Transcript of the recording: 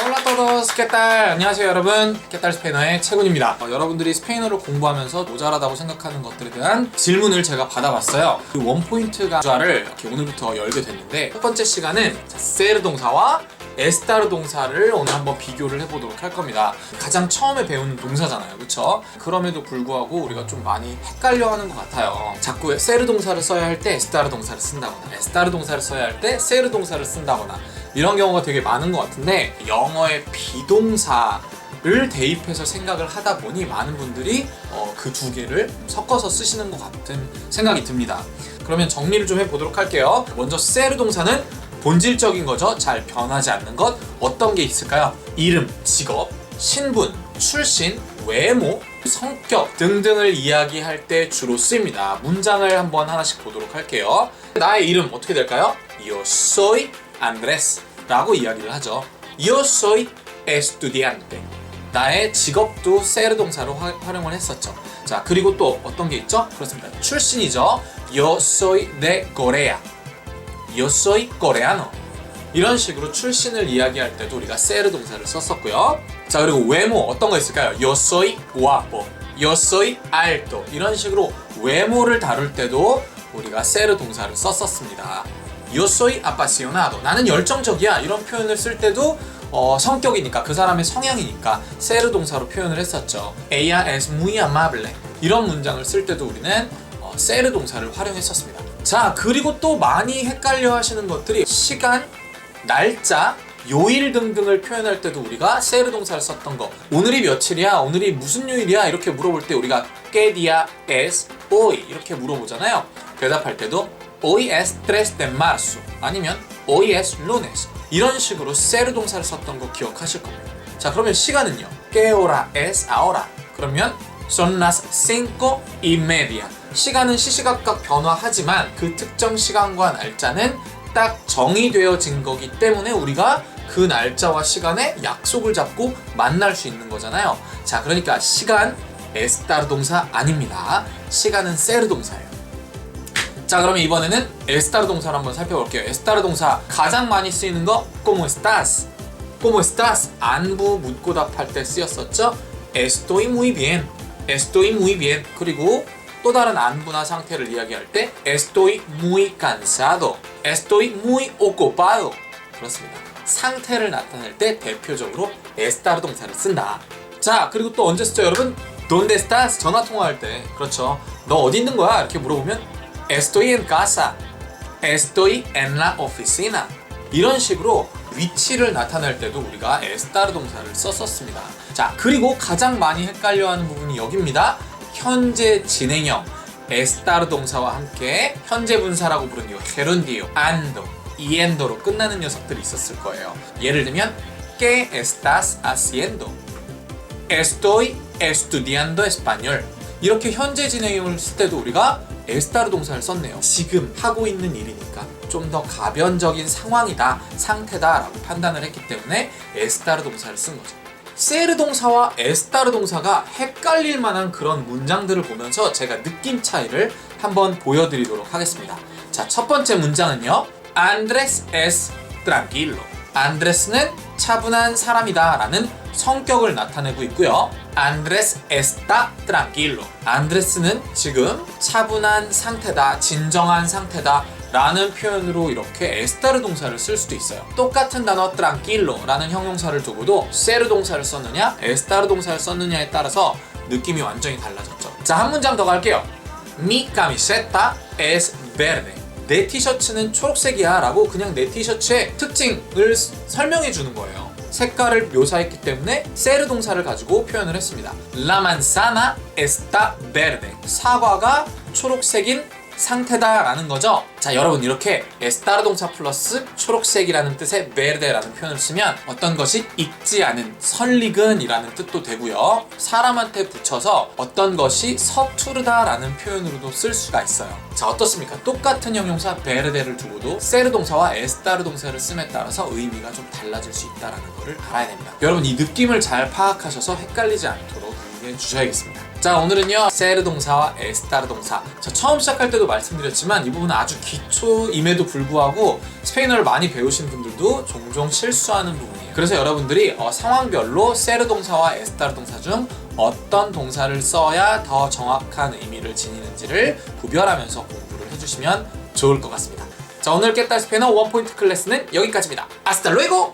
Hola todos, ¿qué tal? 안녕하세요 여러분. 깨딸 스페인어의 채군입니다. 어, 여러분들이 스페인어를 공부하면서 모자라다고 생각하는 것들에 대한 질문을 제가 받아봤어요. 그 원포인트 가좌를 이렇게 오늘부터 열게 됐는데 첫 번째 시간은 자, 세르 동사와 에스타르 동사를 오늘 한번 비교를 해보도록 할 겁니다 가장 처음에 배우는 동사잖아요 그쵸? 그럼에도 불구하고 우리가 좀 많이 헷갈려 하는 것 같아요 자꾸 세르 동사를 써야 할 때 에스타르 동사를 쓴다거나 에스타르 동사를 써야 할 때 세르 동사를 쓴다거나 이런 경우가 되게 많은 것 같은데 영어의 비동사 를 대입해서 생각을 하다 보니 많은 분들이 어, 그 두 개를 섞어서 쓰시는 것 같은 생각이 듭니다. 그러면 정리를 좀 해보도록 할게요. 먼저 세르 동사는 본질적인 거죠. 잘 변하지 않는 것. 어떤 게 있을까요? 이름, 직업, 신분, 출신, 외모, 성격 등등을 이야기할 때 주로 쓰입니다. 문장을 한번 하나씩 보도록 할게요. 나의 이름 어떻게 될까요? Yo soy Andrés 라고 이야기를 하죠. Yo soy estudiante. 나의 직업도 세르 동사로 화, 활용을 했었죠. 자, 그리고 또 어떤 게 있죠? 그렇습니다. 출신이죠. Yo soy de Corea. Yo soy coreano. 이런 식으로 출신을 이야기할 때도 우리가 세르 동사를 썼었고요. 자, 그리고 외모 어떤 거 있을까요? Yo soy guapo. Yo soy alto. 이런 식으로 외모를 다룰 때도 우리가 세르 동사를 썼었습니다. Yo soy apasionado. 나는 열정적이야. 이런 표현을 쓸 때도 어, 성격이니까 그 사람의 성향이니까 세르 동사로 표현을 했었죠. Ella es muy amable. 이런 문장을 쓸 때도 우리는 어, 세르 동사를 활용했었습니다. 자, 그리고 또 많이 헷갈려 하시는 것들이 시간, 날짜, 요일 등등을 표현할 때도 우리가 세르 동사를 썼던 거. 오늘이 며칠이야? 오늘이 무슨 요일이야? 이렇게 물어볼 때 우리가 ¿Qué día es hoy? 이렇게 물어보잖아요. 대답할 때도 Hoy es 3 de marzo 아니면 Hoy es lunes 이런 식으로 세르 동사를 썼던 거 기억하실 겁니다. 자, 그러면 시간은요. ¿Qué hora es ahora? 그러면 son las cinco y media. 시간은 시시각각 변화하지만 그 특정 시간과 날짜는 딱 정의되어진 거기 때문에 우리가 그 날짜와 시간에 약속을 잡고 만날 수 있는 거잖아요. 자, 그러니까 시간 에스타르 동사 아닙니다. 시간은 세르 동사예요. 자, 그러면 이번에는 에스타르 동사를 한번 살펴볼게요. 에스타르 동사 가장 많이 쓰이는 거 ¿Cómo estás? ¿Cómo estás? 안부 묻고 답할 때 쓰였었죠. Estoy muy bien. Estoy muy bien. 그리고 또 다른 안부나 상태를 이야기할 때 Estoy muy cansado. Estoy muy ocupado. 그렇습니다. 상태를 나타낼 때 대표적으로 에스타르 동사를 쓴다. 자, 그리고 또 언제 쓰죠, 여러분? ¿Dónde estás? 전화 통화할 때. 그렇죠. 너 어디 있는 거야? 이렇게 물어보면 Estoy en casa. Estoy en la oficina. 이런 식으로 위치를 나타낼 때도 우리가 에스타르 동사를 썼었습니다. 자, 그리고 가장 많이 헷갈려하는 부분이 여기입니다. 현재 진행형 에스타르 동사와 함께 현재 분사라고 부르는 이 게론디오, 안도, 이엔도로 끝나는 녀석들이 있었을 거예요. 예를 들면 ¿Qué estás haciendo? Estoy estudiando español. 이렇게 현재 진행형을 쓸 때도 우리가 에스타르 동사를 썼네요. 지금 하고 있는 일이니까 좀 더 가변적인 상황이다, 상태다라고 판단을 했기 때문에 에스타르 동사를 쓴 거죠. 세르 동사와 에스타르 동사가 헷갈릴 만한 그런 문장들을 보면서 제가 느낌 차이를 한번 보여드리도록 하겠습니다. 자, 첫 번째 문장은요. Andrés es tranquilo. 안드레스는 차분한 사람이다 라는 성격을 나타내고 있고요. Andrés está tranquilo. 안드레스는 지금 차분한 상태다, 진정한 상태다. 라는 표현으로 이렇게 에스타르 동사를 쓸 수도 있어요. 똑같은 단어 tranquillo라는 형용사를 두고도 세르 동사를 썼느냐, 에스타르 동사를 썼느냐에 따라서 느낌이 완전히 달라졌죠. 자, 한 문장 더 갈게요. Mi camiseta es verde. 내 티셔츠는 초록색이야 라고 그냥 내 티셔츠의 특징을 설명해 주는 거예요. 색깔을 묘사했기 때문에 세르 동사를 가지고 표현을 했습니다. La manzana está verde. 사과가 초록색인 상태다라는 거죠. 자, 여러분 이렇게 에스타르 동사 플러스 초록색이라는 뜻의 베르데라는 표현을 쓰면 어떤 것이 익지 않은 설익은이라는 뜻도 되고요. 사람한테 붙여서 어떤 것이 서투르다라는 표현으로도 쓸 수가 있어요. 자, 어떻습니까? 똑같은 형용사 베르데를 두고도 세르 동사와 에스타르 동사를 씀에 따라서 의미가 좀 달라질 수 있다라는 것을 알아야 됩니다. 여러분 이 느낌을 잘 파악하셔서 헷갈리지 않도록 유의해 주셔야겠습니다. 자 오늘은요 세르 동사와 에스타르 동사. 저 처음 시작할 때도 말씀드렸지만 이 부분은 아주 기초임에도 불구하고 스페인어를 많이 배우신 분들도 종종 실수하는 부분이에요. 그래서 여러분들이 어, 상황별로 세르 동사와 에스타르 동사 중 어떤 동사를 써야 더 정확한 의미를 지니는지를 구별하면서 공부를 해주시면 좋을 것 같습니다. 자 오늘 깨딸 스페인어 원포인트 클래스는 여기까지입니다. 아스탈 루에고